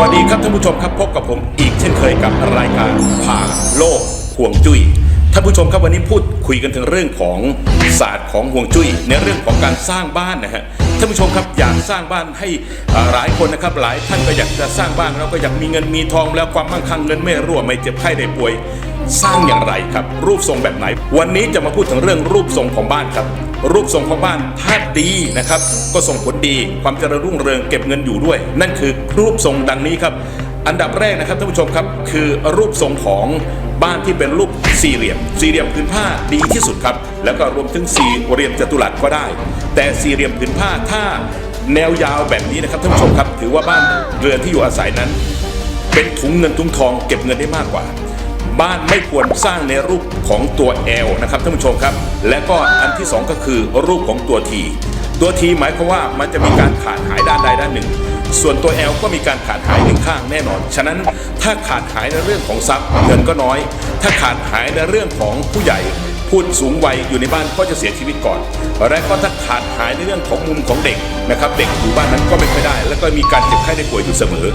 วัสดีครับท่านผู้ชมครับพบกับผมอีกเช่นเคยกับรายการผ่าโลกห่วงจุ้ย ท่านผู้ชมครับวันนี้พูดคุยกันถึงเรื่องของศาสตร์ของห่วงจุ้ยในเรื่องของการสร้างบ้านนะฮะท่านผู้ชมครับอยากสร้างบ้านให้หลายคนนะครับ หลายท่านก็อยากจะสร้างบ้านแล้วก็อยากมีเงินมีทองแล้วความมั่งคั่งเงินไม่รั่วไม่เจ็บไข้ได้ป่วย สร้างอย่างไรครับ รูปทรงแบบไหน วันนี้จะมาพูดถึงเรื่องรูปทรงของบ้านครับ รูปทรงของบ้านถ้าดีนะครับ ก็ส่งผลดีความเจริญรุ่งเรืองเก็บเงินอยู่ด้วย นั่นคือรูปทรงดังนี้ครับ อันดับแรกนะครับท่านผู้ชมครับ คือรูปทรงของบ้านที่เป็นรูปสี่เหลี่ยม สี่เหลี่ยมพื้นผ้าดีที่สุดครับ แล้วก็รวมถึงสี่เหลี่ยมจัตุรัสก็ได้ แต่สี่เหลี่ยมพื้นผ้าถ้าแนวยาวแบบนี้นะครับท่านผู้ชมครับ ถือว่าบ้านเรือนที่อยู่อาศัยนั้น เป็นถุงเงินถุงทองเก็บเงินได้มากกว่า บ้านไม่ควรสร้างในรูปของตัว L นะครับท่านผู้ชมครับ และก็อันที่สองก็คือรูปของตัว T ตัว T หมายความว่ามันจะมีการขาดหายด้านใดด้านหนึ่ง ส่วนตัวแอลก็มีการขาดหายหนึ่งข้างแน่นอน ฉะนั้นถ้าขาดหายในเรื่องของทรัพย์เงินก็น้อย ถ้าขาดหายในเรื่องของผู้ใหญ่ ผู้สูงวัยอยู่ในบ้านก็จะเสียชีวิตก่อน และก็ถ้าขาดหายในเรื่องของมุมของเด็กนะครับเด็กอยู่บ้านนั้นก็ไม่ค่อยได้ แล้วก็มีการเจ็บไข้ได้ป่วยอยู่เสมอ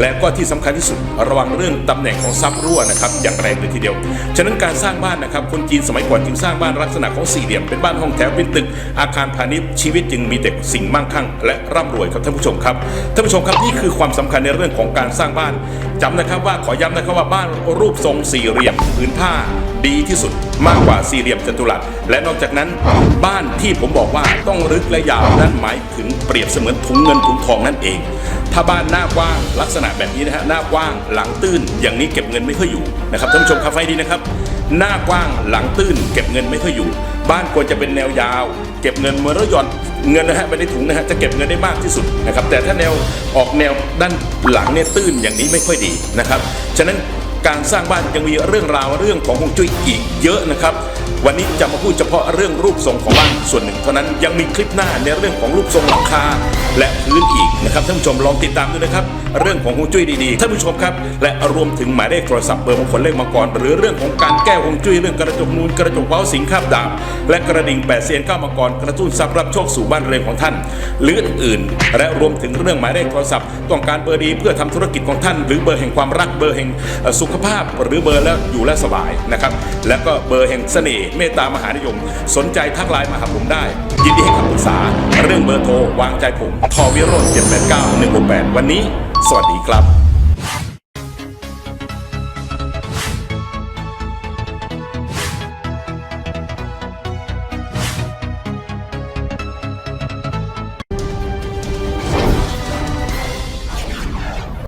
และก็ที่สำคัญที่สุดระวังเรื่องตำแหน่งของทรัพย์รั่วนะครับอย่างแรงเลยทีเดียว ฉะนั้นการสร้างบ้านนะครับคนจีนสมัยก่อนจึงสร้างบ้านลักษณะของสี่เหลี่ยมเป็นบ้านห้องแถวเป็นตึกอาคารพาณิชย์ชีวิตจึงมีแต่สิ่งมั่งคั่ง และร่ำรวยครับท่านผู้ชมครับท่านผู้ชมครับนี่คือความสำคัญในเรื่องของการสร้างบ้านจำนะครับว่าขอย้ำนะครับว่าบ้านรูปทรงสี่เหลี่ยมพื้นผ้า ดีที่สุดมากกว่าสี่เหลี่ยมจัตุรัส และนอกจากนั้นบ้านที่ผมบอกว่าต้องลึกและยาวนั่นหมายถึงเปรียบเสมือนถุงเงินถุงทองนั่นเอง ถ้าบ้านหน้ากว้างลักษณะแบบนี้นะฮะหน้ากว้างหลังตื้น อย่างนี้เก็บเงินไม่ค่อยอยู่นะครับท่านผู้ชมครับไฟดีนะครับหน้ากว้างหลังตื้น เก็บเงินไม่ค่อยอยู่ บ้านควรจะเป็นแนวยาว เก็บเงินเมื่อเราหย่อนเงินนะฮะไปในถุงนะฮะจะเก็บเงินได้มากที่สุดนะครับแต่ถ้าแนวออกแนวด้านหลังเนี่ยตื้นอย่างนี้ไม่ค่อยดีนะครับฉะนั้น การสร้างบ้านยังมีเรื่องราวเรื่องของฮวงจุ้ยอีกเยอะนะครับวันนี้จะมาพูดเฉพาะเรื่องรูปทรงของบ้านส่วนหนึ่งเท่านั้นยังมีคลิปหน้าในเรื่องของรูปทรงหลังคา และพื้นอีกนะครับท่านผู้ชมลองติดตามด้วยนะครับ เรื่องของฮวงจุ้ยดีๆท่านผู้ชมครับและรวมถึงหมายเลขโทรศัพท์เบอร์มงคลเลขมังกรหรือเรื่องของการแก้ฮวงจุ้ยเรื่องกระจกนูนกระจกเว้าสิงคาบดาบและกระดิ่งแปดเซียนเก้ามังกรกระตุ้นทรัพย์รับโชคสู่บ้านเรือนของท่าน หรืออื่นๆ และรวมถึงเรื่องหมายเลขโทรศัพท์ต้องการเบอร์ดีเพื่อทำธุรกิจของท่าน หรือเบอร์แห่งความรักเบอร์แห่งสุขภาพ หรือเบอร์แล้วอยู่และสบายนะครับแล้วก็เบอร์แห่งเสน่ห์เมตตามหานิยม สนใจทักไลน์มาหาผมได้ ยินดีให้คำปรึกษาเรื่องเบอร์โทรวางใจผมทอวิโรจน์789 168 วันนี้ สวัสดีครับ